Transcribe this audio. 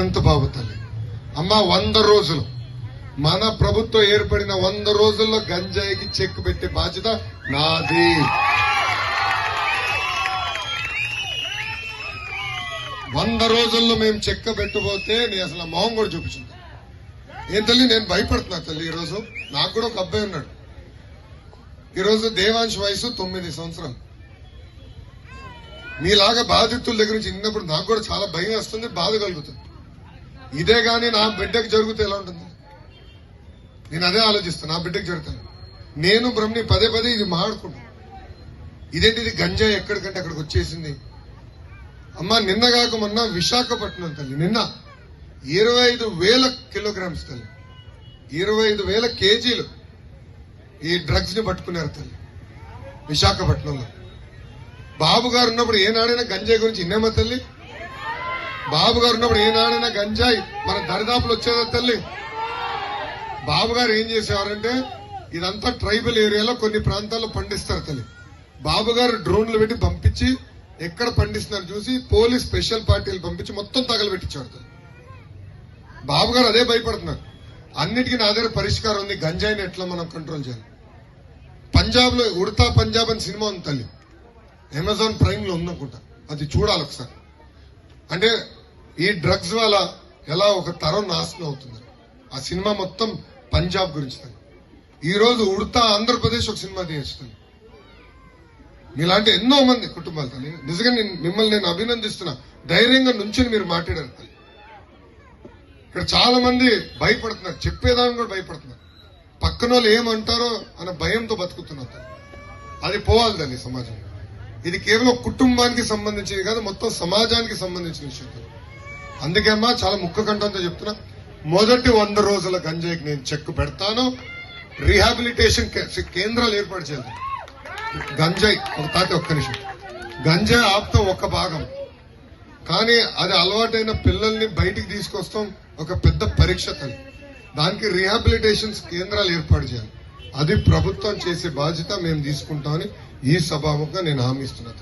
అనంత బాబు తల్లి. అమ్మ వంద రోజులు. మన ప్రభుత్వం ఏర్పడిన వంద రోజుల్లో గంజాయికి చెక్ పెట్టే బాధ్యత నాది. వంద రోజుల్లో మేము చెక్క పెట్టబోతే నేను అసలు మొహం కూడా చూపించింది ఏం తల్లి నేను భయపడుతున్నా తల్లి ఈరోజు. నాకు కూడా ఒక అబ్బాయి ఉన్నాడు. ఈరోజు దేవాంశ్ వయసు తొమ్మిది సంవత్సరాలు. మీలాగా బాధితుల దగ్గర నుంచి ఇన్నప్పుడు నాకు కూడా చాలా భయం వస్తుంది బాధ కలుగుతుంది. ఇదే గాని నా బిడ్డకు జరిగితే ఎలా ఉంటుంది? నేను అదే ఆలోచిస్తాను నా బిడ్డకు జరుగుతాను నేను బ్రహ్మని పదే పదే ఇది మాట్లాడుకుంటాను ఇదేంటి ఇది గంజాయి ఎక్కడికంటే అక్కడికి వచ్చేసింది? అమ్మ నిన్న కాక మొన్న విశాఖపట్నం తల్లి నిన్న. ఇరవై ఐదు వేల కిలోగ్రామ్స్ తల్లి. ఇరవై ఐదు వేల కేజీలు ఈ డ్రగ్స్ని పట్టుకున్నారు తల్లి విశాఖపట్నంలో. బాబు గారు ఉన్నప్పుడు ఏనాడైనా గంజాయి గురించి ఇన్నేమో తల్లి? బాబు గారు ఉన్నప్పుడు ఏనాడైనా గంజాయి మన దరిదాపులు వచ్చేదా తల్లి? బాబు గారు ఏం చేసేవారంటే ఇదంతా ట్రైబల్ ఏరియాలో కొన్ని ప్రాంతాల్లో పండిస్తారు తల్లి. బాబు గారు డ్రోన్లు పెట్టి పంపించి ఎక్కడ పండిస్తున్నారు చూసి పోలీస్ స్పెషల్ పార్టీలు పంపించి మొత్తం తగలబెట్టించారు తల్లి. బాబు గారు అదే భయపడుతున్నారు. అన్నిటికీ నా దగ్గర పరిష్కారం ఉంది గంజాయిని ఎట్లా మనం కంట్రోల్ చేయాలి? పంజాబ్లో ఉడతా పంజాబ్ అని సినిమా ఉంది తల్లి. అమెజాన్ ప్రైమ్లో ఉందనుకుంటా. అది చూడాలి ఒకసారి. అంటే ఈ డ్రగ్స్ వల్ల ఎలా ఒక తరం నాశనం అవుతుంది? ఆ సినిమా మొత్తం పంజాబ్ గురించి తల్లి. ఈ రోజు ఉడతా ఆంధ్రప్రదేశ్ ఒక సినిమా తీస్తుంది మీలాంటి ఎన్నో మంది కుటుంబాలు తల్లి నిజంగా నేను మిమ్మల్ని నేను అభినందిస్తున్నా. ధైర్యంగా నుంచుని మీరు మాట్లాడారు. తల్లి ఇక్కడ చాలా మంది భయపడుతున్నారు. చెప్పేదాన్ని కూడా భయపడుతున్నారు. పక్కన వాళ్ళు ఏమంటారో అన్న భయంతో బతుకుతున్నారు. అది పోవాలి తల్లి సమాజంలో. ఇది కేవలం కుటుంబానికి సంబంధించింది కాదు మొత్తం సమాజానికి సంబంధించిన విషయం తల్లి. అందుకే అమ్మా చాలా ముక్క కంఠంతో చెప్తున్నా మొదటి వంద రోజుల గంజాయికి నేను చెక్ పెడతాను. రీహాబిలిటేషన్ కే- కేంద్రాలు ఏర్పాటు చేయాలి. గంజాయి ఒక తాత ఒక్క నిమిషం. గంజాయి ఆప్తం ఒక భాగం. కానీ అది అలవాటైన పిల్లల్ని బయటికి తీసుకొస్తాం ఒక పెద్ద పరీక్ష తల్లి. దానికి రీహాబిలిటేషన్ కేంద్రాలు ఏర్పాటు చేయాలి. అది ప్రభుత్వం చేసే బాధ్యత మేము తీసుకుంటామని ఈ సభాముఖంగా నేను హామీ ఇస్తున్నా.